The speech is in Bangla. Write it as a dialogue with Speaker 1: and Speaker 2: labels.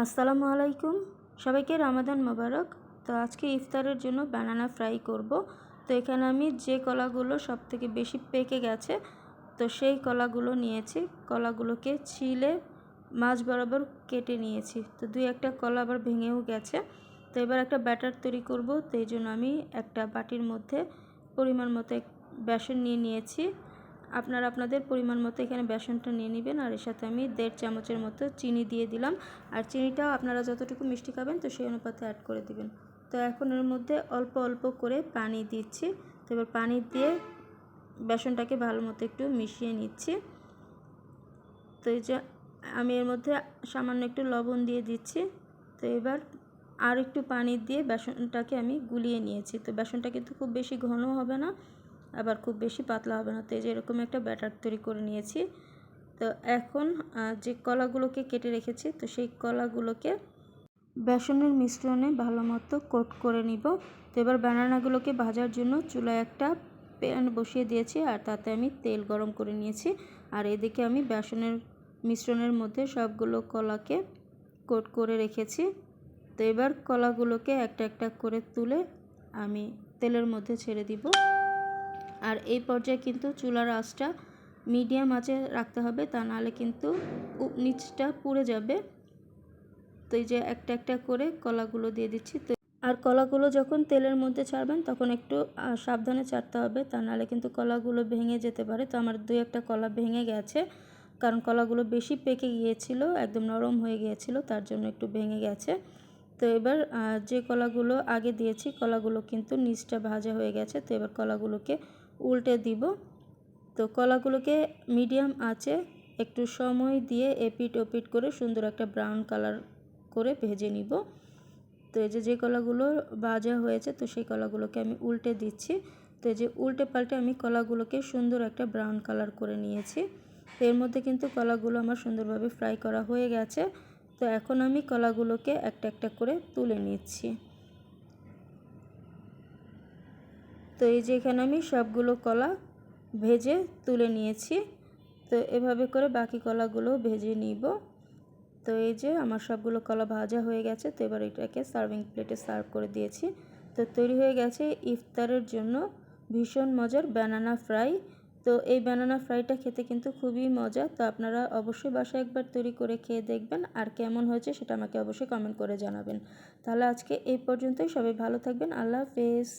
Speaker 1: আসসালামু আলাইকুম। সবাইকে রামাদান মোবারক। তো আজকে ইফতারের জন্য বানানা ফ্রাই করব। তো এখানে আমি যে কলাগুলো সব থেকে বেশি পেকে গেছে, তো সেই কলাগুলো নিয়েছি। কলাগুলোকে ছিলে মাছ বরাবর কেটে নিয়েছি। তো দুই একটা কলা আবার ভেঙেও গেছে। তো এবার একটা ব্যাটার তৈরি করব। তো এই জন্য আমি একটা বাটির মধ্যে পরিমাণ মতো বেসন নিয়ে নিয়েছি। আপনারা আপনাদের পরিমাণ মতো এখানে বেসনটা নিয়ে নেবেন আর এর সাথে আমি দেড় চামচের মতো চিনি দিয়ে দিলাম। আর চিনিটাও আপনারা যতটুকু মিষ্টি খাবেন তো সেই অনুপাতে অ্যাড করে দিবেন। তো এখন এর মধ্যে অল্প অল্প করে পানি দিচ্ছি। তো এবার পানি দিয়ে বেসনটাকে ভালো মতো একটু মিশিয়ে নিচ্ছি। তো এই যে আমি এর মধ্যে সামান্য একটু লবণ দিয়ে দিচ্ছি। তো এবার আর একটু পানি দিয়ে বেসনটাকে আমি গুলিয়ে নিয়েছি। তো বেসনটা কিন্তু খুব বেশি ঘন হবে না। আবার খুব বেশি পাতলা হবে না। তো এই যে এরকম একটা ব্যাটার তৈরি করে নিয়েছি। তো এখন যে কলাগুলোকে কেটে রেখেছি, তো সেই কলাগুলোকে বেসনের মিশ্রণে ভালো মতো কোট করে নিব। তো এবার ব্যানানাগুলোকে ভাজার জন্য চুলায় একটা প্যান বসিয়ে দিয়েছি, আর তাতে আমি তেল গরম করে নিয়েছি। আর এদিকে আমি বেসনের মিশ্রণের মধ্যে সবগুলো কলাকে কোট করে রেখেছি। তো এবার কলাগুলোকে একটা একটা করে তুলে আমি তেলের মধ্যে ছেড়ে দিব। আর এই পর্যায়ে কিন্তু চুলার আঁচটা মিডিয়াম আঁচে রাখতে হবে, তা নাহলে কিন্তু নিচটা পুড়ে যাবে। তো এই যে একটা একটা করে কলাগুলো দিয়ে দিচ্ছি। তো আর কলাগুলো যখন তেলের মধ্যে ছাড়বেন, তখন একটু সাবধানে ছাড়তে হবে, তা নাহলে কিন্তু কলাগুলো ভেঙে যেতে পারে। তো আমার দুই একটা কলা ভেঙে গেছে, কারণ কলাগুলো বেশি পেকে গিয়েছিল, একদম নরম হয়ে গিয়েছিল, তার জন্য একটু ভেঙে গেছে। তো এবার যে কলাগুলো আগে দিয়েছি, কলাগুলো কিন্তু নিচটা ভাজা হয়ে গেছে, তো এবার কলাগুলোকে উল্টে দিব। তো কলাগুলোকে মিডিয়াম আছে একটু সময় দিয়ে এপিট ওপিট করে সুন্দর একটা ব্রাউন কালার করে ভেজে নিব। তো এই যে যে কলাগুলো ভাজা হয়েছে, তো সেই কলাগুলোকে আমি উল্টে দিচ্ছি। তো এই যে, উল্টে পাল্টে আমি কলাগুলোকে সুন্দর একটা ব্রাউন কালার করে নিয়েছি। তো এর মধ্যে কিন্তু কলাগুলো আমার সুন্দরভাবে ফ্রাই করা হয়ে গেছে। তো এখন আমি কলাগুলোকে একটা একটা করে তুলে নিচ্ছি। তো এই যে এখানে আমি সবগুলো কলা ভেজে তুলে নিয়েছি। তো এভাবে করে বাকি কলাগুলো ভেজে নিব। তো এই যে আমার সবগুলো কলা ভাজা হয়ে গেছে, তো এবার এটাকে সার্ভিং প্লেটে সার্ভ করে দিয়েছি। তো তৈরি হয়ে গেছে ইফতারের জন্য ভীষণ মজার ব্যানানা ফ্রাই তো এই ব্যানানা ফ্রাইটা খেতে কিন্তু খুবই মজা। তো আপনারা অবশ্যই বাসায় একবার তৈরি করে খেয়ে দেখবেন আর কেমন হয়েছে সেটা আমাকে অবশ্যই কমেন্ট করে জানাবেন। তাহলে আজকে এই পর্যন্তই। সবাই ভালো থাকবেন। আল্লাহ হাফেজ।